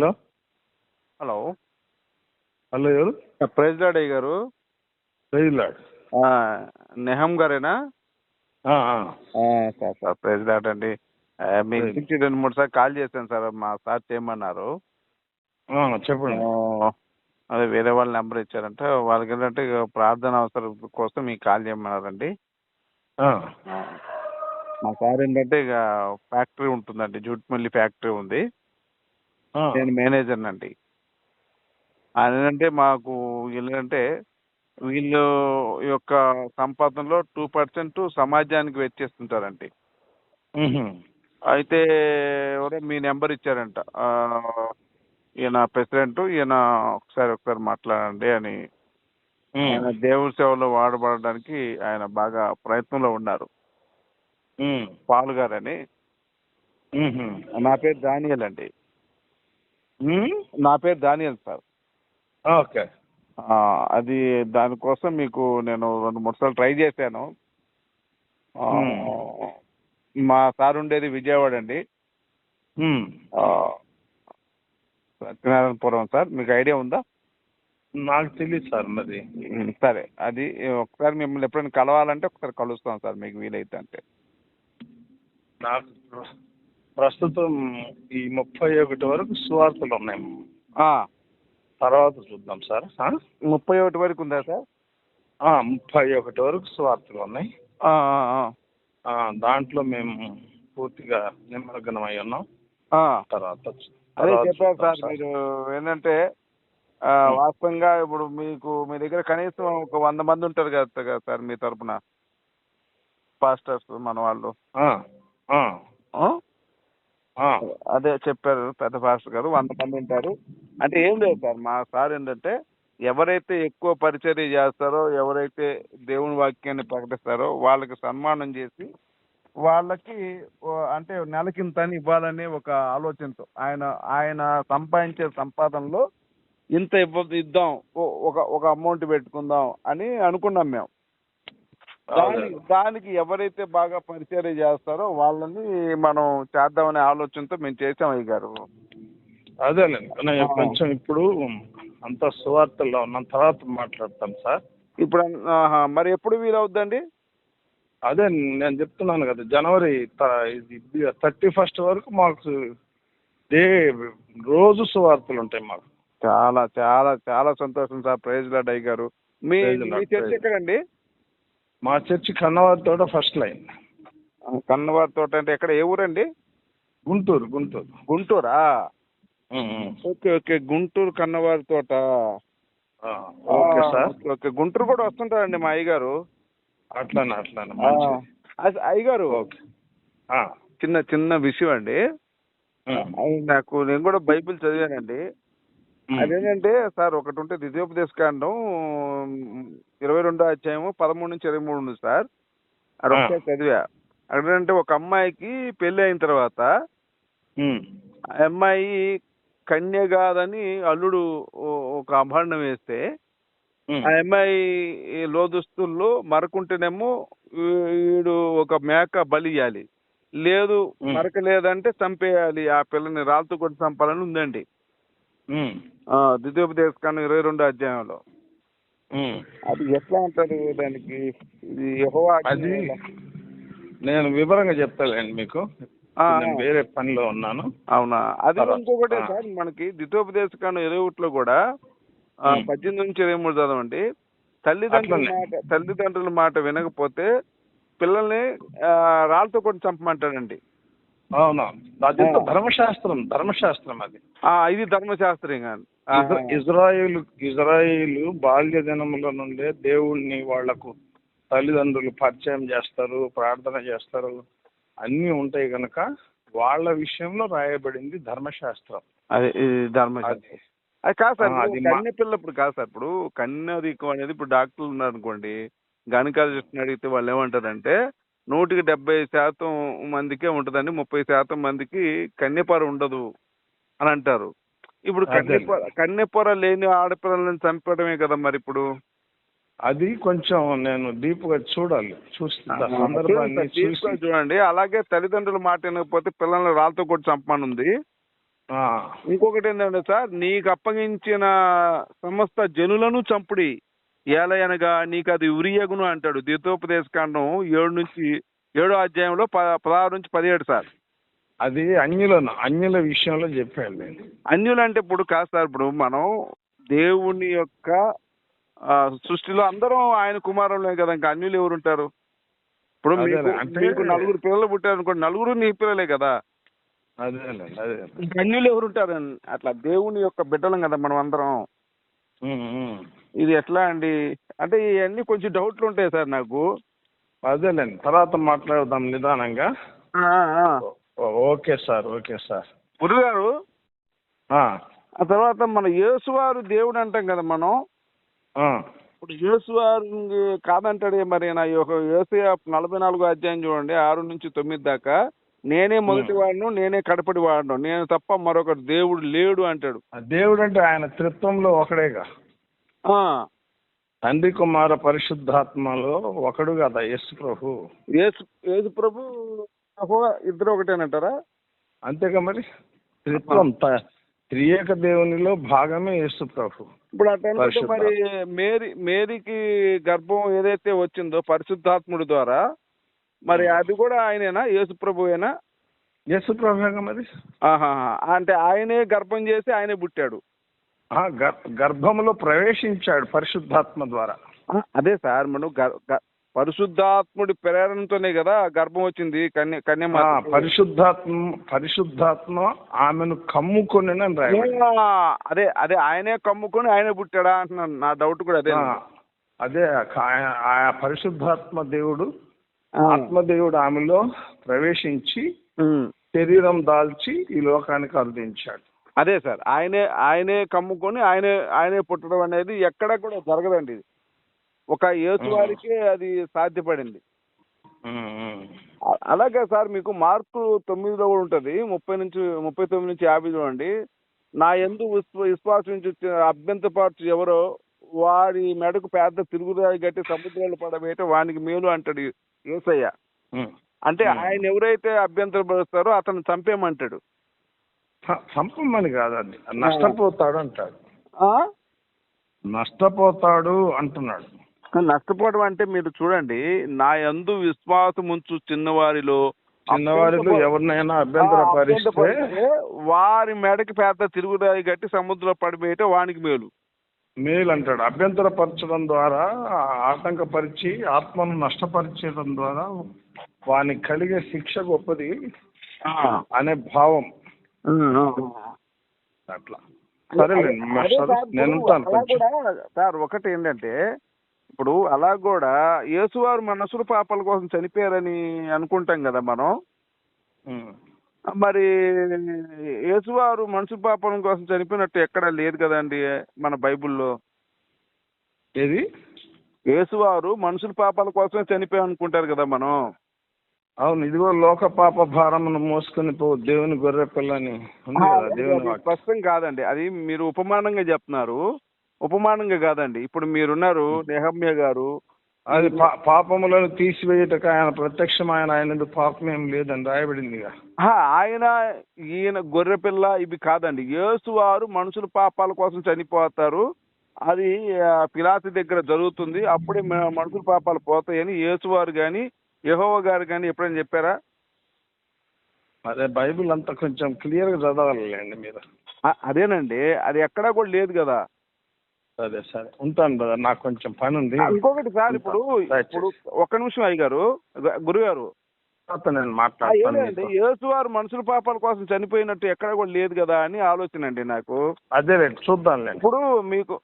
Hello hello hello ఎవరు? Praise Lord అయ్య గారు. ప్రైజ్లాడ్ ఆ, నెహం గారేనా. సార్ సార్ ప్రైజ్ లాడ్ అండి. మీకు Praise. నుంచి రెండు మూడు సార్లు కాల్ చేశాను సార్ మా సార్ చేయమన్నారు. చెప్పండి. అదే వేరే వాళ్ళ నెంబర్ ఇచ్చారంటే వాళ్ళకి ఏంటంటే ఇక ప్రార్థన అవసరం కోసం మీకు కాల్ చేయమన్నారండి. మా సార్ ఏంటంటే ఇక ఫ్యాక్టరీ ఉంటుందండి జూట్మల్లి ఫ్యాక్టరీ ఉంది. ఆ. నేను మేనేజర్ అండి ఆయన ఏంటంటే మాకు వీళ్ళంటే వీళ్ళు యొక్క సంపాదనలో టూ పర్సెంట్ సమాజానికి వెచ్చేస్తుంటారండి. అయితే ఎవరో మీ నెంబర్ ఇచ్చారంట ఈయన ప్రెసిడెంట్ ఈయన ఒకసారి ఒకసారి మాట్లాడండి అని దేవుడి సేవలో వాడబడడానికి ఆయన బాగా ప్రయత్నంలో ఉన్నారు మ్. పాల్ గారని. నా పేరు దానియల్ అండి? నా పేరు దానియల్ సార్. ఓకే. అది దానికోసం మీకు నేను రెండు మూడు సార్లు ట్రై చేశాను. మా సార్ ఉండేది విజయవాడ అండి. సత్యనారాయణపురం సార్ మీకు ఐడియా ఉందా? నాకు తెలియదు సార్ మరి. సరే అది ఒకసారి మిమ్మల్ని ఎప్పుడైనా కలవాలంటే ఒకసారి కలుస్తాం సార్ మీకు వీలైతే అంటే. నాకు ప్రస్తుతం ఈ ముప్పై ఒకటి వరకు సువార్తలు ఉన్నాయి. ఆ, తర్వాత చూద్దాం సార్? ముప్పై ఒకటి వరకు ఉందా సార్? ఆ, ముప్పై ఒకటి వరకు సువార్తలు ఉన్నాయి. దాంట్లో మేము పూర్తిగా నిమగ్నమై ఉన్నాం. ఆ, తర్వాత అదే చెప్పారు సార్ మీరు ఏంటంటే వాస్తవంగా ఇప్పుడు మీకు మీ దగ్గర కనీసం ఒక వంద మంది ఉంటారు కదా కదా సార్ మీ తరపున. పాస్టర్స్ మన వాళ్ళు. అదే చెప్పారు పెద్ద పాస్టర్ గారు వంద మంది ఉంటారు. అంటే ఏం లేదు సార్ మా సార్ ఏంటంటే ఎవరైతే ఎక్కువ పరిచర్య చేస్తారో ఎవరైతే దేవుని వాక్యాన్ని ప్రకటిస్తారో వాళ్ళకి సన్మానం చేసి వాళ్ళకి అంటే నెలకింత అని ఇవ్వాలనే ఒక ఆలోచనతో ఆయన ఆయన సంపాదించే సంపాదనలో ఇంత ఇవ్వ ఇద్దాం ఒక ఒక అమౌంట్ పెట్టుకుందాం అని అనుకున్నాం మేము. దానికి దానికి ఎవరైతే బాగా పరిచర్య చేస్తారో వాళ్ళని మనం చేద్దామనే ఆలోచనతో మేము చేసాం అయ్య గారు. అదేలేండి. కొంచెం ఇప్పుడు అంత సువార్తల్లో ఉన్న తర్వాత మాట్లాడతాం సార్. ఇప్పుడు మరి ఎప్పుడు వీలవుద్దండి? అదే నేను చెప్తున్నాను కదా జనవరి థర్టీ ఫస్ట్ వరకు మాకు డే రోజు సువార్తలు ఉంటాయి మాకు. చాలా చాలా చాలా సంతోషం సార్ ప్రైజ్ లాడ్ అయ్య గారు. మీ చర్చ్. ఎక్కడండి? మా చర్చి కన్నవారి తోట ఫస్ట్ లైన్. కన్నవారి తోట అంటే ఎక్కడ? ఏ ఊరండి? Guntur Guntur. గుంటూరా. Okay okay. Guntur Kannavari Thota. Okay sir. Okay, Guntur కూడా వస్తుంటారండి మా అయ్యగారు. అట్లానే అట్లానే. అయ్యగారు? చిన్న చిన్న విషయం అండి. నాకు నేను కూడా బైబిల్ చదివానండి. అదేంటంటే సార్ ఒకటి ఉంటే ద్వితీయోపదేశ కాండం ఇరవై రెండో అధ్యాయము పదమూడు నుంచి ఇరవై మూడు ఉంది సార్. అది ఆ. ఒకసారి చదివా. అక్కడంటే ఒక అమ్మాయికి పెళ్ళి అయిన తర్వాత అమ్మాయి కన్య కాదని అల్లుడు ఒక అభరణం వేస్తే. ఆ అమ్మాయి లోదుస్తుల్లో మరకుంటేనేమో వీడు ఒక మేక బలి ఇయ్యాలి. లేదు. మరక లేదంటే చంపేయాలి. ఆ పిల్లని రాళ్ళతో కొట్టి చంపాలని ఉందండి. ఉమ్, ఆ, ద్వితీయోపదేశ కాండం ఇరవై రెండో అధ్యాయంలో. అది ఎట్లా అంటారు దానికి ఇది అది. నేను వివరంగా చెప్తానండి మీకు వేరే పనిలో ఉన్నాను అవునా అది ఇంకొకటి. సార్ మనకి ద్వితోపదేశ కాండం ఇరవై ఒకటిలో కూడా. పద్దెనిమిది నుంచి ఇరవై మూడు చదవండి తల్లిదండ్రుల. మాట తల్లిదండ్రుల మాట వినకపోతే పిల్లల్ని రాళ్ళతో కొట్టి చంపమంటాడండి అవునా? అది. ధర్మశాస్త్రం ధర్మశాస్త్రం అది. ఆ, ఇది ధర్మశాస్త్రం కానీ ఇజ్రా- ఇజ్రాయిల్ ఇజ్రాయిల్ బాల్య దినముల నుండే దేవుణ్ణి వాళ్ళకు తల్లిదండ్రులు పరిచయం చేస్తారు ప్రార్థన చేస్తారు. అన్నీ ఉంటాయి గనక వాళ్ళ విషయంలో రాయబడింది ధర్మశాస్త్రం. అదే ధర్మశాస్త్రం. అది. కాదు సార్ కన్య పిల్ల ఇప్పుడు కాదు సార్ ఇప్పుడు కన్యరికం అనేది ఇప్పుడు డాక్టర్లు ఉన్నారు అనుకోండి గణకాలజిస్ట్ని అడిగితే వాళ్ళు ఏమంటారంటే నూటికి డెబ్బై శాతం మందికే ఉంటుందండి. ముప్పై శాతం మందికి కన్యపొర ఉండదు అని అంటారు. ఇప్పుడు. కన్యపొర కన్యపొర లేని ఆడపిల్లలను చంపడమే కదా మరి ఇప్పుడు? అది కొంచెం నేను డీప్గా చూడాలి చూడండి అలాగే తల్లిదండ్రుల మాట వినకపోతే పిల్లల్ని రాళ్ళతో ఉంది ఆ, ఇంకొకటి ఏంటంటే సార్ నీకు అప్పగించిన సమస్త జనులను చంపుడి. ఏలయనగా నీకు అది ఉరియగును అంటాడు. ద్వితోపదేశ కాండం ఏడు నుంచి ఏడో అధ్యాయంలో పదహారు నుంచి పదిహేడు సార్. అది అన్యులను అన్యుల విషయంలో చెప్పాడు నేను. అన్యులు అంటే ఇప్పుడు కాదు సార్ ఇప్పుడు మనం దేవుని యొక్క సృష్టిలో అందరం ఆయన కుమారులే కదా ఇంకా అన్యులు ఎవరు ఉంటారు ఇప్పుడు మీకు నలుగురు పిల్లలు పుట్టారు అనుకోండి నలుగురు నీ పిల్లలే కదా. అన్యులు ఎవరు ఉంటారు అట్లా దేవుని యొక్క బిడ్డలం కదా మనం అందరం. ఇది ఎట్లా అండి? అంటే ఇవన్నీ కొంచెం డౌట్లు ఉంటాయి సార్ నాకు. అదేలేండి తర్వాత మాట్లాడదాం నిదానంగా. Okay sir okay sir. గురుగారు ఆ, ఆ తర్వాత మన యేసువారు దేవుడు అంటాం కదా మనం. ఆ, ఇప్పుడు యేసువారు కాదంటాడే మరి నా యేసయ్య నలభై నాలుగో అధ్యాయం చూడండి ఆరు నుంచి తొమ్మిది దాకా. నేనే మొదటి వాడును నేనే కడపటి వాడను నేను తప్ప మరొకటి దేవుడు లేడు అంటాడు. దేవుడు అంటే ఆయన త్రిత్వంలో ఒకడేగా. తండ్రి కుమార పరిశుద్ధాత్మలో ఒకడు కదా యేసు ప్రభు. యేసు యేసు ప్రభు ఇద్దరు ఒకటేనంటారా? అంతేగా మరి? త్రిత్వం త్రియేక దేవునిలో భాగమే యేసు ప్రభు. ఇప్పుడు అట్లా. మరి మేరీ మేరీకి గర్భం ఏదైతే వచ్చిందో పరిశుద్ధాత్ముడి ద్వారా మరి అది కూడా ఆయనేనా? యేసు ప్రభువేనా యేసు ప్రభుగా మరి? ఆహా అంటే ఆయనే గర్భం చేసి ఆయనే పుట్టాడు. గర్భములో ప్రవేశించాడు పరిశుద్ధాత్మ ద్వారా. అదే సార్ మనం పరిశుద్ధాత్ముడి ప్రేరణతోనే కదా గర్భం వచ్చింది కన్య ఆ, కన్యమాత పరిశుద్ధాత్మ పరిశుద్ధాత్మ ఆమెను కమ్ముకొని అదే అదే ఆయనే కమ్ముకొని ఆయనే పుట్టాడా అంటున్నాను నా డౌట్ కూడా అదే. అదే ఆ- పరిశుద్ధాత్మ దేవుడు. ఆత్మదేవుడు ఆమెలో ప్రవేశించి. శరీరం దాల్చి ఈ లోకానికి అందించాడు అదే సార్ ఆయనే ఆయనే కమ్ముకొని ఆయనే ఆయనే పుట్టడం అనేది ఎక్కడ కూడా జరగదండి ఇది. ఒక యేసు వారికే అది సాధ్యపడింది. అలాగే సార్ మీకు మార్కు తొమ్మిదిలో కూడా ఉంటుంది ముప్పై నుంచి ముప్పై తొమ్మిది నుంచి యాభై చూడండి. నా ఎందు విశ్వ విశ్వాసం నుంచి వచ్చిన అభ్యంతరపాటు ఎవరో వారి మెడకు పెద్ద తిరుగురాయి గట్టి సముద్రాలు పడవేయటం వానికి మేలు అంటాడు యేసయ్య. ఉమ్. అంటే. ఆయన ఎవరైతే అభ్యంతరపరుస్తారో అతను చంపేయమంటాడు. చ- చంపమని కాదండి. నష్టపోతాడు అంటాడు? నష్టపోతాడు అంటున్నాడు. నష్టపోవడం అంటే మీరు చూడండి నా యందు విశ్వాసం ఉంచు చిన్నవారిలో చిన్నవారిలో ఎవరినైనా అభ్యంతర అభ్యంతరపరిస్తే వారి మెడకి పెద్ద తిరుగురాయి గట్టి సముద్రంలో పడిపోయేట వానికి మేలు. మేలు అంటాడు అభ్యంతరపరచడం ద్వారా ఆటంకపరిచి ఆత్మను నష్టపరిచడం ద్వారా వానికి కలిగే శిక్ష గొప్పది అనే భావం. అట్లా. సరేలేండి నేను సార్ ఒకటి ఏంటంటే ఇప్పుడు అలా కూడా యేసువారు మనసుల పాపాల కోసం చనిపోయారని అనుకుంటాం కదా మనం. మరి యేసువారు మనుషుల పాపం కోసం చనిపోయినట్టు ఎక్కడ లేదు కదండి మన బైబిల్లో. ఏది? యేసువారు మనుషుల పాపాల కోసమే చనిపోయి అనుకుంటారు కదా మనం. అవును ఇదిగో లోక పాప భారమును మోసుకొని పో దేవుని గొర్రె పిల్లని దేవుని. స్పష్టం కాదండి. అది మీరు ఉపమానంగా చెప్తున్నారు. ఉపమానంగా కాదండి. ఇప్పుడు మీరున్నారు నెహమ్య గారు. అది పా- పాపములను తీసివేయటకు ఆయన ప్రత్యక్షమైన ఆయన పాపం ఏం లేదని రాయబడిందిగా ఆ, ఆయన ఈయన గొర్రెపిల్ల ఇవి కాదండి. యేసువారు మనుషుల పాపాల కోసం చనిపోతారు. అది ఆ, పిలాతు దగ్గర జరుగుతుంది. అప్పుడే మనుషుల పాపాలు పోతాయని యేసువారు కానీ యెహోవా గారు కానీ ఎప్పుడైనా చెప్పారా? అదే బైబిల్ అంతా కొంచెం క్లియర్గా చదవాలండి మీరు. అదేనండి. అది ఎక్కడా కూడా లేదు కదా. సరే సరే ఉంటాను బ్రదర్. నాకు కొంచెం పని ఉంది ఇంకొకటి సార్ ఇప్పుడు. ఇప్పుడు ఒక్క నిమిషం అయ్యగారు గు- గురుగారు. నేను మాట్లాడతాను. యేసువారు మనుషుల పాపాల కోసం చనిపోయినట్టు ఎక్కడ కూడా లేదు కదా అని ఆలోచన అండి నాకు. అదే చూద్దాంలేండి. ఇప్పుడు మీకు